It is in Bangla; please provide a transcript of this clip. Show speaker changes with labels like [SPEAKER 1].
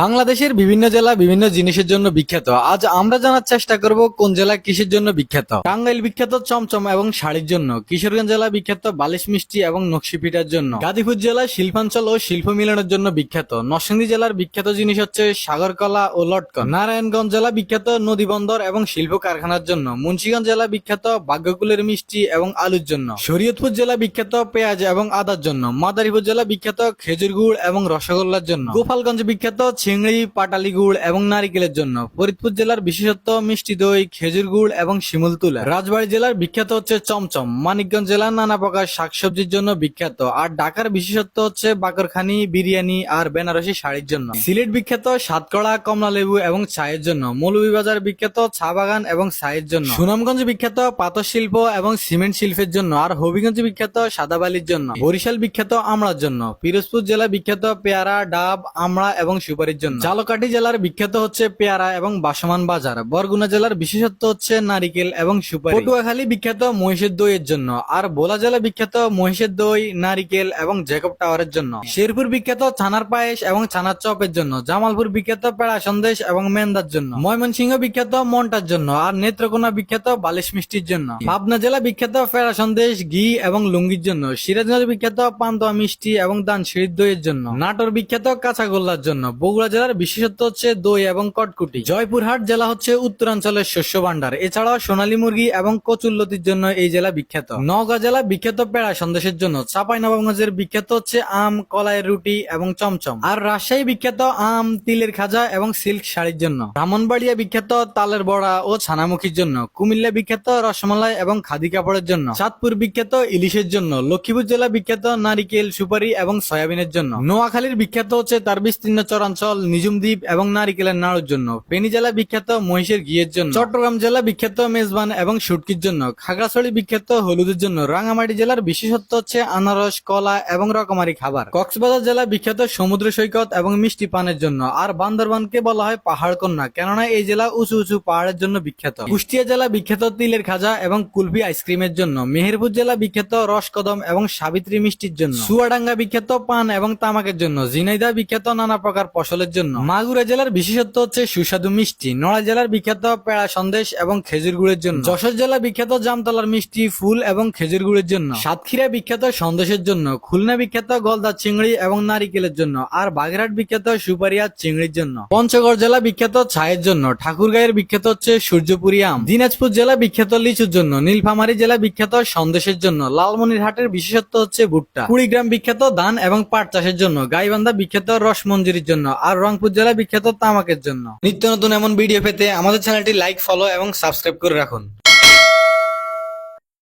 [SPEAKER 1] বাংলাদেশের বিভিন্ন জেলা বিভিন্ন জিনিসের জন্য বিখ্যাত। আজ আমরা জানার চেষ্টা করব কোন জেলা কিসের জন্য বিখ্যাত। টাঙ্গাইল বিখ্যাত চমচম এবং শাড়ির জন্য। কিশোরগঞ্জ জেলা বিখ্যাত বালিশ মিষ্টি এবং নকশি পিঠার জন্য। গাজীপুর জেলা শিল্পাঞ্চল ও শিল্প মিলনের জন্য বিখ্যাত। নরসিংদী জেলার বিখ্যাত জিনিস হচ্ছে সাগরকলা ও লটকন। নারায়ণগঞ্জ জেলা বিখ্যাত নদী বন্দর এবং শিল্প কারখানার জন্য। মুন্সিগঞ্জ জেলা বিখ্যাত ভাগ্যকুলের মিষ্টি এবং আলুর জন্য। শরীয়তপুর জেলা বিখ্যাত পেঁয়াজ এবং আদার জন্য। মাদারীপুর জেলা বিখ্যাত খেজুর গুড় এবং রসগোল্লার জন্য। গোপালগঞ্জ বিখ্যাত চিংড়ি পাটালি গুড় এবং নারিকেলের জন্য। ফরিদপুর জেলার বিশেষত্ব, মিষ্টি দই, খেজুর গুড় এবং শিমুল তুলা। রাজবাড়ী জেলার বিখ্যাত হচ্ছে চমচম। মানিকগঞ্জ জেলার নানা প্রকার শাকসবজির জন্য বিখ্যাত। আর ঢাকার বিশেষত্ব হচ্ছে বাকরখানি, বিরিয়ানি আর বেনারসি শাড়ির জন্য। সিলেট বিখ্যাত সাতকড়া কমলা লেবু এবং চায়ের জন্য। মৌলভীবাজার বিখ্যাত চা বাগান এবং চায়ের জন্য। সুনামগঞ্জ বিখ্যাত পাথর শিল্প এবং সিমেন্ট শিল্পের জন্য। আর হবিগঞ্জ বিখ্যাত সাদাবালির জন্য। বরিশাল বিখ্যাত আমড়ার জন্য। পিরোজপুর জেলা বিখ্যাত পেয়ারা, ডাব, আমড়া এবং সুপারির জন্য। ঝালকাঠি জেলার বিখ্যাত হচ্ছে পেয়ারা এবং বাসমান বাজার। বরগুনা জেলার বিশেষত্ব হচ্ছে নারিকেল এবং সুপারি। পটুয়াখালী বিখ্যাত মহিষের দইয়ের জন্য আর ভোলা জেলা বিখ্যাত মহিষের দই, নারিকেল এবং জেকব টাওয়ারের জন্য। শেরপুর বিখ্যাত ছানার পায়েস এবং ছানার চপের জন্য। জামালপুর বিখ্যাত পেড়া সন্দেশ এবং মেন্দার জন্য। ময়মনসিংহ বিখ্যাত মন্টার জন্য আর নেত্রকোনা বিখ্যাত বালিশ মিষ্টির জন্য। পাবনা জেলা বিখ্যাত পেড়া সন্দেশ, ঘি এবং লুঙ্গির জন্য। সিরাজগঞ্জ বিখ্যাত পান্তোয়া মিষ্টি এবং দান দইয়ের জন্য। নাটোর বিখ্যাত কাঁচাগোল্লার জন্য। বগুড়া জেলার বিশেষত্ব হচ্ছে দই এবং কটকুটি। জয়পুরহাট জেলা হচ্ছে উত্তরাঞ্চলের শস্য ভান্ডার এছাড়াও সোনালী মুরগি এবং কচুল্লতির জন্য এই জেলা বিখ্যাত। নওগাঁ জেলা বিখ্যাত পেড়া সন্দেশের জন্য। চাপাই নবাবগঞ্জের বিখ্যাত হচ্ছে আম, কলাইয়ের রুটি এবং চমচম। আর রাজশাহী বিখ্যাত আম, তিলের খাজা এবং সিল্ক শাড়ির জন্য। ব্রাহ্মণবাড়িয়া বিখ্যাত তালের বড়া ও ছানামুখীর জন্য। কুমিল্লা বিখ্যাত রসমালাই এবং খাদি কাপড়ের জন্য। চাঁদপুর বিখ্যাত ইলিশের জন্য। লক্ষ্মীপুর জেলা বিখ্যাত নারিকেল, সুপারি এবং সয়াবিনের জন্য। নোয়াখালীর বিখ্যাত হচ্ছে তার বিস্তীর্ণ চরাঞ্চল নিজুম দ্বীপ এবং নারিকেলের নাড়ুর জন্য। ফেনী জেলা বিখ্যাত মহিষের ঘিয়ের জন্য। চট্টগ্রাম জেলা বিখ্যাত মেজবান এবং শুটকির জন্য। খাগড়াছড়ি বিখ্যাত হলুদের জন্য। রাঙামাটি জেলার বিশেষত্ব হচ্ছে আনারস, কলা এবং রকমারি খাবার। কক্সবাজার জেলা বিখ্যাত সমুদ্র সৈকত এবং মিষ্টি পানের জন্য। আর বান্দরবানকে বলা হয় পাহাড় কন্যা। কেননা এই জেলা উঁচু উঁচু পাহাড়ের জন্য বিখ্যাত। কুষ্টিয়া জেলা বিখ্যাত তিলের খাজা এবং কুলফি আইসক্রিমের জন্য। মেহেরপুর জেলা বিখ্যাত রসকদম এবং সাবিত্রী মিষ্টির জন্য। সুয়াডাঙ্গা বিখ্যাত পান এবং তামাকের জন্য। জিনাইদা বিখ্যাত নানা প্রকার ফসলের জন্য। মাগুরা জেলার বিশেষত্ব হচ্ছে সুস্বাদু মিষ্টি। নড়া জেলার বিখ্যাত পেড়া সন্দেশ এবং খেজুর গুড়ের জন্য। যশোর জেলা বিখ্যাত জামতলার মিষ্টি, ফুল এবং খেজুর গুড়ের জন্য। সাতক্ষীরা বিখ্যাত সন্দেশের জন্য। খুলনা বিখ্যাত গলদা চিংড়ি এবং নারিকেলের জন্য। আর বাগেরহাট বিখ্যাত সুপারি আর চিংড়ির জন্য। পঞ্চগড় জেলা বিখ্যাত ছায়ের জন্য। ঠাকুরগাঁয়ের বিখ্যাত হচ্ছে সূর্যপুরি আম। দিনাজপুর জেলা বিখ্যাত লিচুর জন্য। নীলফামারী জেলা বিখ্যাত সন্দেশের জন্য। লালমনিরহাটের বিশেষত্ব হচ্ছে ভুট্টা। কুড়িগ্রাম বিখ্যাত ধান এবং পাট চাষের জন্য। গাইবান্ধা বিখ্যাত রসমঞ্জুরির জন্য। আর রংপুর জেলা বিখ্যাত তামাকের জন্য। নিত্য নতুন এমন ভিডিও পেতে আমাদের চ্যানেলটি লাইক ফলো এবং সাবস্ক্রাইব করে রাখুন।